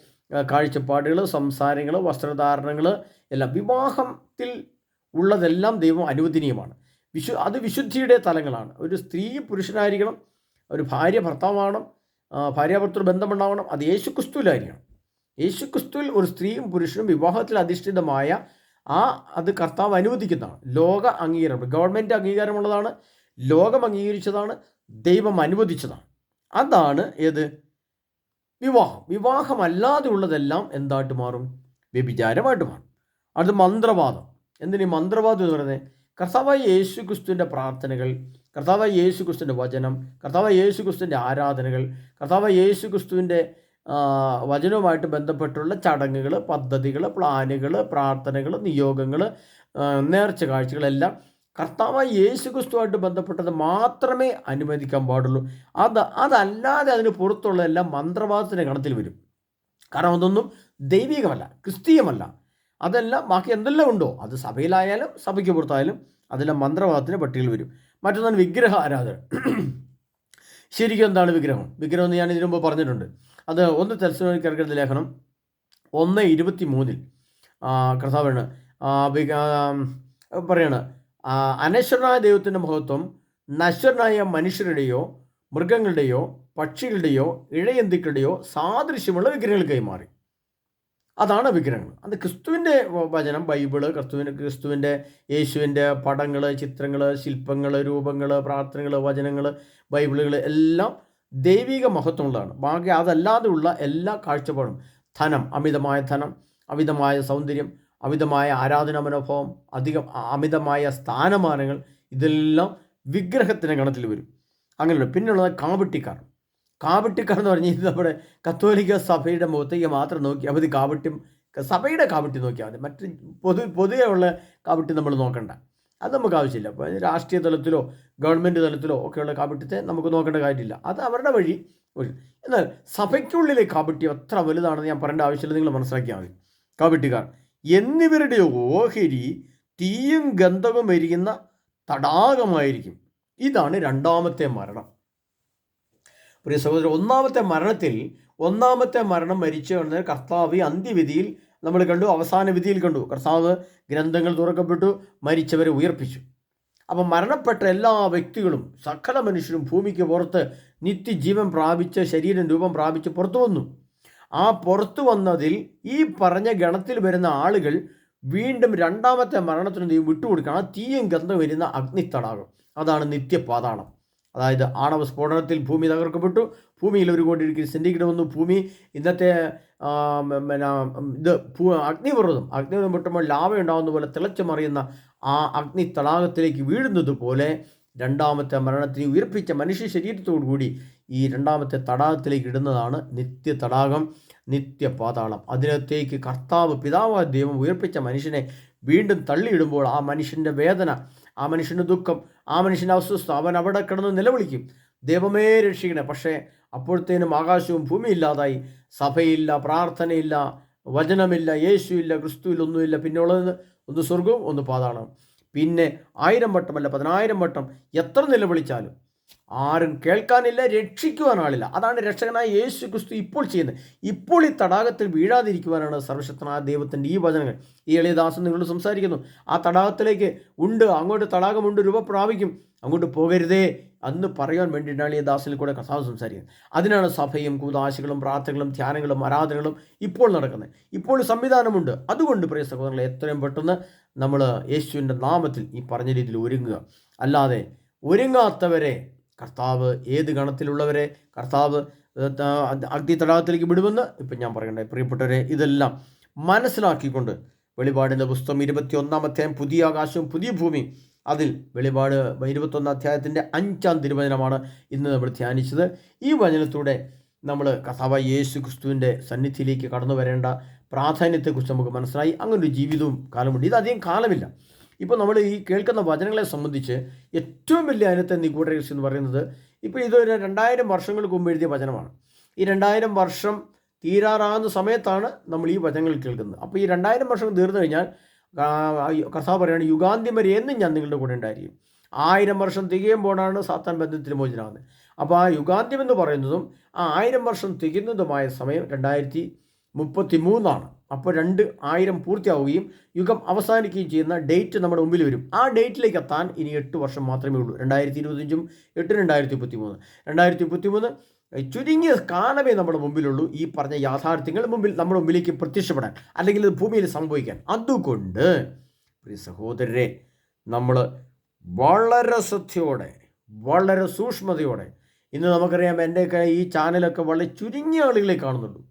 കാഴ്ചപ്പാടുകൾ സംസാരങ്ങൾ വസ്ത്രധാരണങ്ങൾ എല്ലാം വിവാഹത്തിൽ ഉള്ളതെല്ലാം ദൈവം അനുവദനീയമാണ്. വിശു അത് വിശുദ്ധിയുടെ തലങ്ങളാണ്. ഒരു സ്ത്രീ പുരുഷനായിരിക്കണം ഒരു ഭാര്യ ഭർത്താവണം ഭാര്യാഭർത്തൃ ബന്ധമുണ്ടാവണം അത് യേശു ക്രിസ്തുവിലായിരിക്കണം യേശു ക്രിസ്തുവിൽ ഒരു സ്ത്രീയും പുരുഷനും വിവാഹത്തിൽ അധിഷ്ഠിതമായ ആ അത് കർത്താവ് അനുവദിക്കുന്നതാണ്. ലോക അംഗീകാരം. ഗവൺമെന്റ് അംഗീകാരമുള്ളതാണ് ലോകം അംഗീകരിച്ചതാണ് ദൈവം അനുവദിച്ചതാണ്. അതാണ് ഏത്? വിവാഹം. വിവാഹമല്ലാതെ ഉള്ളതെല്ലാം എന്തായിട്ട് മാറും? വ്യഭിചാരമായിട്ട് മാറും. അടുത്ത് മന്ത്രവാദം. എന്തിനീ മന്ത്രവാദം എന്ന് പറയുന്നത്? കർത്താവായ യേശു ക്രിസ്തുവിന്റെ പ്രാർത്ഥനകൾ കർത്താവായ യേശു ക്രിസ്തുവിന്റെ വചനം കർത്താവായ യേശു ക്രിസ്തുവിന്റെ ആരാധനകൾ കർത്താവായ യേശു ക്രിസ്തുവിന്റെ വചനവുമായിട്ട് ബന്ധപ്പെട്ടുള്ള ചടങ്ങുകൾ പദ്ധതികൾ പ്ലാനുകൾ പ്രാർത്ഥനകൾ നിയോഗങ്ങൾ നേർച്ച കാഴ്ചകളെല്ലാം കർത്താവായ യേശു ക്രിസ്തുവായിട്ട് ബന്ധപ്പെട്ടത് മാത്രമേ അനുവദിക്കാൻ പാടുള്ളൂ. അത് അതല്ലാതെ അതിന് പുറത്തുള്ള എല്ലാം മന്ത്രവാദത്തിന്റെ ഗണത്തിൽ വരും. കാരണം അതൊന്നും ദൈവികമല്ല ക്രിസ്തീയമല്ല. അതെല്ലാം ബാക്കി എന്തെല്ലാം ഉണ്ടോ? അത് സഭയിലായാലും സഭയ്ക്ക് പുറത്തായാലും അതെല്ലാം മന്ത്രവാദത്തിന്റെ പട്ടികയിൽ വരും. മറ്റൊന്നാണ് വിഗ്രഹ ആരാധന ശരിക്കും എന്താണ് വിഗ്രഹം? വിഗ്രഹം എന്ന് ഞാൻ ഇതിനു പറഞ്ഞിട്ടുണ്ട്. അത് ഒന്ന് തെൽസ്ലോനിക്കർക്കെഴുതിയ ലേഖനം ഒന്ന് ഇരുപത്തി മൂന്നിൽ കർത്താവാണ്. പറയാണ് അനശ്വരനായ ദൈവത്തിന്റെ മഹത്വം നശ്വരനായ മനുഷ്യരുടെയോ മൃഗങ്ങളുടെയോ പക്ഷികളുടെയോ ഇഴയന്തുക്കളുടെയോ സാദൃശ്യമുള്ള വിഗ്രഹങ്ങൾ കൈമാറി. അതാണ് വിഗ്രഹങ്ങൾ. അത് ക്രിസ്തുവിന്റെ വചനം ബൈബിൾ ക്രിസ്തുവിന്റെ ക്രിസ്തുവിന്റെ യേശുവിന്റെ പടങ്ങൾ ചിത്രങ്ങൾ ശില്പങ്ങൾ രൂപങ്ങൾ പ്രാർത്ഥനകൾ വചനങ്ങൾ ബൈബിളുകൾ എല്ലാം ദൈവിക മഹത്വമുള്ളതാണ്. ബാക്കി അതല്ലാതെയുള്ള എല്ലാ കാഴ്ചപ്പാടും. ധനം അമിതമായ ധനം അമിതമായ സൗന്ദര്യം അമിതമായ ആരാധനാ മനോഭാവം അധികം അമിതമായ സ്ഥാനമാനങ്ങൾ ഇതെല്ലാം വിഗ്രഹത്തിന്റെ ഗണത്തിൽ വരും. അങ്ങനെയുള്ള പിന്നെയുള്ളത് കാവട്ടിക്കാർ കാവട്ടിക്കാർ എന്ന് പറഞ്ഞാൽ ഇത് നമ്മുടെ കത്തോലിക്ക സഭയുടെ മുഖത്തേക്ക് മാത്രം നോക്കി മതി കാവട്ടി സഭയുടെ കാവട്ടി നോക്കിയാൽ മതി. മറ്റ് പൊതു പൊതുവെയുള്ള കാവട്ടി നമ്മൾ നോക്കണ്ട. അത് നമുക്ക് ആവശ്യമില്ല. അപ്പോൾ രാഷ്ട്രീയ തലത്തിലോ ഗവൺമെന്റ് തലത്തിലോ ഒക്കെയുള്ള കാപട്യത്തെ നമുക്ക് നോക്കേണ്ട കാര്യമില്ല. അത് അവരുടെ വഴി എന്നാൽ സഭയ്ക്കുള്ളിലെ കാപട്യം എത്ര വലുതാണെന്ന് ഞാൻ പറയേണ്ട ആവശ്യമില്ല. നിങ്ങൾ മനസ്സിലാക്കിയാൽ മതി. കാപട്യക്കാർ എന്നിവരുടെ ഓഹരി തീയും ഗന്ധവും എരിയുന്ന തടാകമായിരിക്കും. ഇതാണ് രണ്ടാമത്തെ മരണം. പ്രിയ സഹോദരൻ ഒന്നാമത്തെ മരണത്തിൽ ഒന്നാമത്തെ മരണം മരിച്ചു കിടന്ന കർത്താവ് അന്ത്യവിധിയിൽ നമ്മൾ കണ്ടു അവസാന വിധിയിൽ കണ്ടു. കർത്താവ് ഗ്രന്ഥങ്ങൾ തുറക്കപ്പെട്ടു മരിച്ചവരെ ഉയർപ്പിച്ചു. അപ്പം മരണപ്പെട്ട എല്ലാ വ്യക്തികളും സകല മനുഷ്യരും ഭൂമിക്ക് പുറത്ത് നിത്യജീവൻ പ്രാപിച്ച് ശരീരം രൂപം പ്രാപിച്ച് പുറത്തു വന്നു. ആ പുറത്തു വന്നതിൽ ഈ പറഞ്ഞ ഗണത്തിൽ വരുന്ന ആളുകൾ വീണ്ടും രണ്ടാമത്തെ മരണത്തിന് ദൈവം വിട്ടുകൊടുക്കണം ആ തീയും ഗന്ധം വരുന്ന അഗ്നിത്തടാകം. അതാണ് നിത്യപാതാളം. അതായത് ആണവ സ്ഫോടനത്തിൽ ഭൂമി തകർക്കപ്പെട്ടു. ഭൂമിയിൽ ഒരു കോടി ഡിഗ്രി സെന്റിഗ്രേഡ് വന്നു. ഭൂമി ഇന്നത്തെ പിന്നെ ഇത് പൂ അഗ്നിപർവതം. അഗ്നിപർവതം പൊട്ടുമ്പോൾ ലാവ ഉണ്ടാകുന്ന പോലെ തിളച്ചു മറിയുന്ന ആ അഗ്നി തടാകത്തിലേക്ക് വീഴുന്നത് പോലെ രണ്ടാമത്തെ മരണത്തിന് ഉയർപ്പിച്ച മനുഷ്യ ശരീരത്തോടു കൂടി ഈ രണ്ടാമത്തെ തടാകത്തിലേക്ക് ഇടുന്നതാണ് നിത്യ തടാകം നിത്യ പാതാളം. അതിനകത്തേക്ക് കർത്താവ് പിതാവ് ദൈവം ഉയർപ്പിച്ച മനുഷ്യനെ വീണ്ടും തള്ളിയിടുമ്പോൾ ആ മനുഷ്യന്റെ വേദന ആ മനുഷ്യന്റെ ദുഃഖം ആ മനുഷ്യന്റെ അസ്വസ്ഥ അവൻ അവിടെ കിടന്ന് നിലവിളിക്കും. ദൈവമേ രക്ഷിക്കണേ. പക്ഷേ അപ്പോഴത്തേനും ആകാശവും ഭൂമിയും ഇല്ലാതായി. സഭയില്ല പ്രാർത്ഥനയില്ല വചനമില്ല യേശുവില്ല ക്രിസ്തുവില്ല ഒന്നുമില്ല പിന്നെ ഉള്ളത് ഒന്ന് സ്വർഗവും ഒന്ന് പാതാണ് പിന്നെ ആയിരം വട്ടമല്ല പതിനായിരം വട്ടം എത്ര നിലവിളിച്ചാലും ആരും കേൾക്കാനില്ല രക്ഷിക്കുവാൻ ആളില്ല. അതാണ് രക്ഷകനായ യേശു ക്രിസ്തു ഇപ്പോൾ ചെയ്യുന്നത്. ഇപ്പോൾ ഈ തടാകത്തിൽ വീഴാതിരിക്കുവാനാണ് സർവശക്തനായ ദൈവത്തിന്റെ ഈ വചനങ്ങൾ. ഈ എളിയദാസൻ നിങ്ങളോട് സംസാരിക്കുന്നു ആ തടാകത്തിലേക്ക് ഉണ്ട് അങ്ങോട്ട് തടാകമുണ്ട് രൂപ പ്രാപിക്കും അങ്ങോട്ട് പോകരുതേ അന്ന് പറയാൻ വേണ്ടിയിട്ടാണ് ഈ ദാസിൽ കൂടെ കഥാവ് സംസാരിക്കുന്നത്. അതിനാണ് സഭയും കൂതാശകളും പ്രാർത്ഥനകളും ധ്യാനങ്ങളും ആരാധനകളും ഇപ്പോൾ നടക്കുന്നത്. ഇപ്പോൾ സംവിധാനമുണ്ട്. അതുകൊണ്ട് പ്രിയ സഹോദരങ്ങളെ എത്രയും പെട്ടെന്ന് നമ്മൾ യേശുവിന്റെ നാമത്തിൽ ഈ പറഞ്ഞ രീതിയിൽ ഒരുങ്ങുക. അല്ലാതെ ഒരുങ്ങാത്തവരെ കർത്താവ് ഏത് ഗണത്തിലുള്ളവരെ കർത്താവ് അഗ്നി തടാകത്തിലേക്ക് വിടുമെന്ന് ഇപ്പം ഞാൻ പറയണ്ടേ പ്രിയപ്പെട്ടവരെ ഇതെല്ലാം മനസ്സിലാക്കിക്കൊണ്ട് വെളിപാടിന്റെ പുസ്തകം ഇരുപത്തി ഒന്നാമത്തെ പുതിയ ആകാശവും പുതിയ ഭൂമിയും അതിൽ വെളിപാട് ഇരുപത്തൊന്നാം അധ്യായത്തിന്റെ അഞ്ചാം തിരുവചനമാണ് ഇന്ന് നമ്മൾ ധ്യാനിച്ചത്. ഈ വചനത്തിലൂടെ നമ്മൾ കഥാവ യേശു ക്രിസ്തുവിന്റെ സന്നിധിയിലേക്ക് കടന്നു വരേണ്ട പ്രാധാന്യത്തെക്കുറിച്ച് നമുക്ക് മനസ്സിലായി. അങ്ങനൊരു ജീവിതവും കാലമുണ്ട് ഇത് അധികം കാലമില്ല. ഇപ്പോൾ നമ്മൾ ഈ കേൾക്കുന്ന വചനങ്ങളെ സംബന്ധിച്ച് ഏറ്റവും വലിയ അതിനകത്തെ നിഗൂഢ എന്ന് പറയുന്നത് ഇപ്പോൾ ഇതൊരു രണ്ടായിരം വർഷങ്ങൾക്ക് മുമ്പ് എഴുതിയ വചനമാണ്. ഈ രണ്ടായിരം വർഷം തീരാറാകുന്ന സമയത്താണ് നമ്മൾ ഈ വചനങ്ങൾ കേൾക്കുന്നത്. അപ്പോൾ ഈ രണ്ടായിരം വർഷം തീർന്നു കഴിഞ്ഞാൽ കർത്താവ് പറയുകയാണ് യുഗാന്ത്യം വരെ എന്നും ഞാൻ നിങ്ങളുടെ കൂടെ ഉണ്ടായിരിക്കും. ആയിരം വർഷം തികയുമ്പോഴാണ് സാത്താൻ ബന്ധത്തിൽ മോചനാകുന്നത് അപ്പോൾ ആ യുഗാന്ത്യം എന്ന് പറയുന്നതും ആ ആയിരം വർഷം തികയുന്നതുമായ സമയം രണ്ടായിരത്തി മുപ്പത്തി മൂന്നാണ് അപ്പോൾ രണ്ട് ആയിരം പൂർത്തിയാവുകയും യുഗം അവസാനിക്കുകയും ചെയ്യുന്ന ഡേറ്റ് നമ്മുടെ മുമ്പിൽ വരും. ആ ഡേറ്റിലേക്ക് എത്താൻ ഇനി എട്ട് വർഷം മാത്രമേ ഉള്ളൂ. രണ്ടായിരത്തി ഇരുപത്തഞ്ചും എട്ട് രണ്ടായിരത്തി മുപ്പത്തി മൂന്ന് രണ്ടായിരത്തി മുപ്പത്തി മൂന്ന് ചുരുങ്ങിയ കാണവേ നമ്മുടെ മുമ്പിലുള്ളൂ. ഈ പറഞ്ഞ യാഥാർത്ഥ്യങ്ങൾ മുമ്പിൽ നമ്മുടെ മുമ്പിലേക്ക് പ്രത്യക്ഷപ്പെടാൻ അല്ലെങ്കിൽ ഇത് ഭൂമിയിൽ സംഭവിക്കാൻ. അതുകൊണ്ട് പ്രിയ സഹോദരരെ നമ്മൾ വളരെ ശ്രദ്ധയോടെ വളരെ സൂക്ഷ്മതയോടെ ഇന്ന് നമുക്കറിയാം എന്റെയൊക്കെ ഈ ചാനലൊക്കെ വളരെ ചുരുങ്ങിയ ആളുകളെ കാണുന്നുള്ളൂ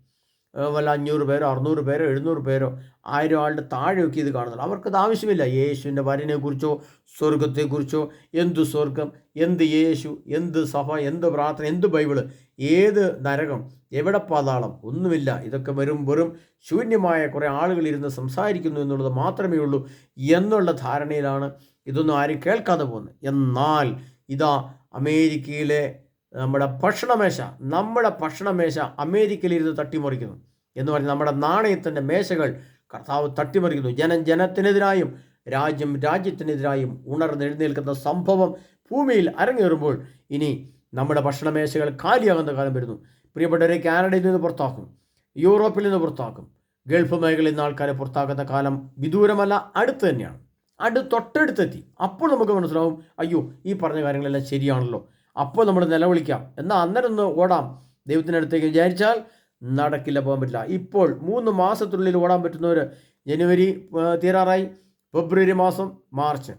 വല്ല അഞ്ഞൂറ് പേരോ അറുന്നൂറ് പേരോ എഴുന്നൂറ് പേരോ ആയിരം ആളുടെ താഴെയൊക്കെ ഇത് കാണുന്നുള്ളൂ അവർക്കത് ആവശ്യമില്ല. യേശുവിന്റെ വരനെക്കുറിച്ചോ സ്വർഗത്തെക്കുറിച്ചോ എന്ത് സ്വർഗം എന്ത് യേശു എന്ത് സഭ എന്ത് പ്രാർത്ഥന എന്ത് ബൈബിൾ ഏത് നരകം എവിടെ പാതാളം ഒന്നുമില്ല. ഇതൊക്കെ വരും വെറും ശൂന്യമായ കുറേ ആളുകൾ ഇരുന്ന് സംസാരിക്കുന്നു എന്നുള്ളത് മാത്രമേ ഉള്ളൂ എന്നുള്ള ധാരണയിലാണ് ഇതൊന്നും ആരും കേൾക്കാതെ പോകുന്നത്. എന്നാൽ ഇതാ അമേരിക്കയിലെ നമ്മുടെ ഭക്ഷണമേശ നമ്മുടെ ഭക്ഷണമേശ അമേരിക്കയിലിരുന്ന് തട്ടിമറിക്കുന്നു എന്ന് പറഞ്ഞ് നമ്മുടെ നാണയത്തിന്റെ മേശകൾ കർത്താവ് തട്ടിമറിക്കുന്നു. ജനം ജനത്തിനെതിരായും രാജ്യം രാജ്യത്തിനെതിരായും ഉണർന്നെഴുന്നേൽക്കുന്ന സംഭവം ഭൂമിയിൽ അരങ്ങേറുമ്പോൾ ഇനി നമ്മുടെ ഭക്ഷണമേശകൾ കാലിയാകുന്ന കാലം വരുന്നു. പ്രിയപ്പെട്ടവരെ കാനഡയിൽ നിന്ന് പുറത്താക്കും യൂറോപ്പിൽ നിന്ന് പുറത്താക്കും ഗൾഫ് മേഖലയിൽ നിന്ന് ആൾക്കാരെ പുറത്താക്കുന്ന കാലം വിദൂരമല്ല അടുത്ത് തന്നെയാണ്. അടു തൊട്ടടുത്തെത്തി അപ്പോൾ നമുക്ക് മനസ്സിലാവും അയ്യോ ഈ പറഞ്ഞ കാര്യങ്ങളെല്ലാം ശരിയാണല്ലോ. അപ്പോൾ നമ്മൾ നിലവിളിക്കാം. എന്നാൽ അന്നേരം ഒന്ന് ഓടാം. ദൈവത്തിന്റെ അടുത്തേക്ക് വിചാരിച്ചാൽ നടക്കില്ല പോകാൻ പറ്റില്ല. ഇപ്പോൾ മൂന്ന് മാസത്തിനുള്ളിൽ ഓടാൻ പറ്റുന്നവർ ജനുവരി തീരാറായി. ഫെബ്രുവരി മാസം മാർച്ച്.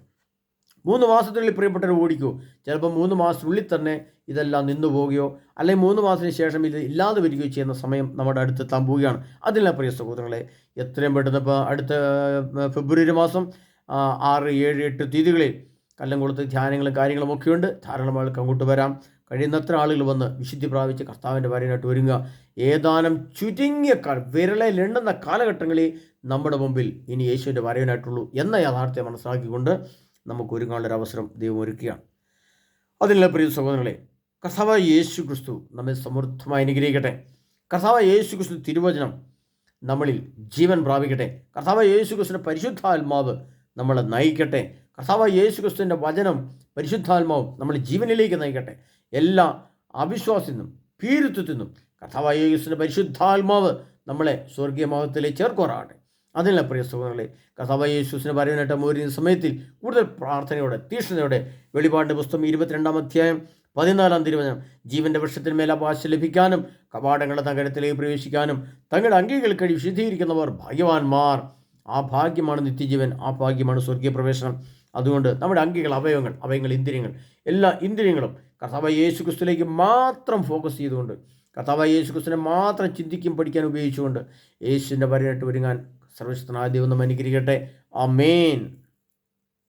മൂന്ന് മാസത്തിനുള്ളിൽ പ്രിയപ്പെട്ടവർ ഓടിക്കൂ. ചിലപ്പോൾ മൂന്ന് മാസത്തിനുള്ളിൽ തന്നെ ഇതെല്ലാം നിന്നു പോവുകയോ അല്ലെങ്കിൽ മൂന്ന് മാസത്തിന് ശേഷം ഇത് ഇല്ലാതെ വരികയോ ചെയ്യുന്ന സമയം നമ്മുടെ അടുത്തെത്താൻ പോവുകയാണ്. അതിനുള്ള പ്രിയ സഹോദരങ്ങളെ എത്രയും പെട്ടെന്ന് ഇപ്പോൾ അടുത്ത ഫെബ്രുവരി മാസം ആറ് ഏഴ് എട്ട് തീയതികളിൽ കല്ലംകുളത്ത് ധ്യാനങ്ങളും കാര്യങ്ങളും ഒക്കെയുണ്ട്. ധാരാളം ആൾക്ക് അങ്ങോട്ട് വരാം. കഴിയുന്നത്ര ആളുകൾ വന്ന് വിശുദ്ധി പ്രാപിച്ച് കർത്താവിന്റെ വരനായിട്ട് ഒരുങ്ങുക. ഏതാനും ചുരുങ്ങിയ കാൽ വിരളയിൽ എണ്ണുന്ന കാലഘട്ടങ്ങളിൽ നമ്മുടെ മുമ്പിൽ ഇനി യേശുവിന്റെ വരവിനായിട്ടുള്ളൂ എന്ന യാഥാർത്ഥ്യം മനസ്സിലാക്കിക്കൊണ്ട് നമുക്ക് ഒരുങ്ങാനുള്ളൊരു അവസരം ദൈവം ഒരുക്കുകയാണ്. അതിനുള്ള പ്രിയ സഹോദരങ്ങളെ കർത്താവ് യേശു ക്രിസ്തു നമ്മെ സമൃദ്ധമായി അനുഗ്രഹിക്കട്ടെ. കർത്താവ് യേശു ക്രിസ്തു തിരുവചനം നമ്മളിൽ ജീവൻ പ്രാപിക്കട്ടെ. കർത്താവ് യേശു ക്രിസ്തുവിന്റെ പരിശുദ്ധാത്മാവ് നമ്മളെ നയിക്കട്ടെ. കർത്താവ് യേശു ക്രിസ്തുവിന്റെ വചനം പരിശുദ്ധാത്മാവും നമ്മൾ ജീവനിലേക്ക് നയിക്കട്ടെ എല്ലാ അവിശ്വാസത്തിൽ നിന്നും കർത്താവ് യേശുവിന്റെ പരിശുദ്ധാത്മാവ് നമ്മളെ സ്വർഗീയമാവത്തിലെ ചേർക്കുവാറാകട്ടെ അതിനുള്ള പ്രിയ സുഹൃത്തുക്കളെ കർത്താവ് യേശുസിനെ പറയാനായിട്ട് മോരുന്ന സമയത്തിൽ കൂടുതൽ പ്രാർത്ഥനയോടെ തീക്ഷ്ണതയോടെ വെളിപാടിന്റെ പുസ്തകം ഇരുപത്തിരണ്ടാം അധ്യായം പതിനാലാം തിരുവചനം ജീവന്റെ വൃക്ഷത്തിന്മേൽ അവകാശം ലഭിക്കാനും കവാടങ്ങളുടെ നഗരത്തിലേക്ക് പ്രവേശിക്കാനും തങ്ങളുടെ അംഗീകൾ കഴിവ് വിശുദ്ധീകരിക്കുന്നവർ ഭാഗ്യവാന്മാർ. ആ ഭാഗ്യമാണ് നിത്യജീവൻ ആ ഭാഗ്യമാണ് സ്വർഗീയ പ്രവേശനം. അതുകൊണ്ട് നമ്മുടെ അങ്കികൾ അവയവങ്ങൾ അവയങ്ങൾ ഇന്ദ്രിയങ്ങൾ എല്ലാ ഇന്ദ്രിയങ്ങളും കർത്താവ് യേശു ക്രിസ്തുലേക്ക് മാത്രം ഫോക്കസ് ചെയ്തുകൊണ്ട് കർത്താവ് യേശു ക്രിസ്തുവിനെ മാത്രം ചിന്തിക്കും പഠിക്കാൻ ഉപയോഗിച്ചുകൊണ്ട് യേശുവിന്റെ വരനായിട്ട് ഒരുങ്ങാൻ സർവശക്തനായ ദൈവം നമ്മെ അനുഗ്രഹിക്കട്ടെ. അമേൻ